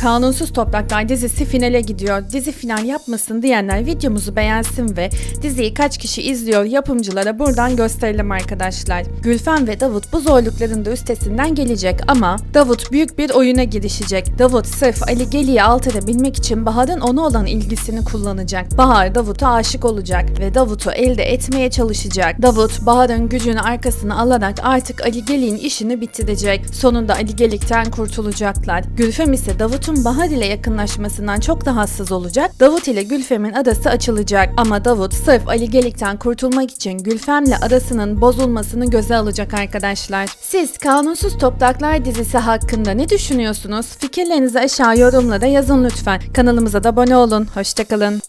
Kanunsuz Topraklar dizisi finale gidiyor. Dizi final yapmasın diyenler videomuzu beğensin ve diziyi kaç kişi izliyor yapımcılara buradan gösterelim arkadaşlar. Gülfem ve Davut bu zorlukların da üstesinden gelecek ama Davut büyük bir oyuna girişecek. Davut sırf Ali Geli'yi alt edebilmek için Bahar'ın ona olan ilgisini kullanacak. Bahar Davut'a aşık olacak ve Davut'u elde etmeye çalışacak. Davut Bahar'ın gücünü arkasına alarak artık Ali Gelik'in işini bitirecek. Sonunda Ali Gelik'ten kurtulacaklar. Gülfem ise Davut'un Bahar ile yakınlaşmasından çok da hassas olacak. Davut ile Gülfem'in arası açılacak. Ama Davut sırf Ali Gelik'ten kurtulmak için Gülfem'le arasının bozulmasını göze alacak arkadaşlar. Siz Kanunsuz Topraklar dizisi hakkında ne düşünüyorsunuz? Fikirlerinizi aşağı yorumlara yazın lütfen. Kanalımıza da abone olun. Hoşçakalın.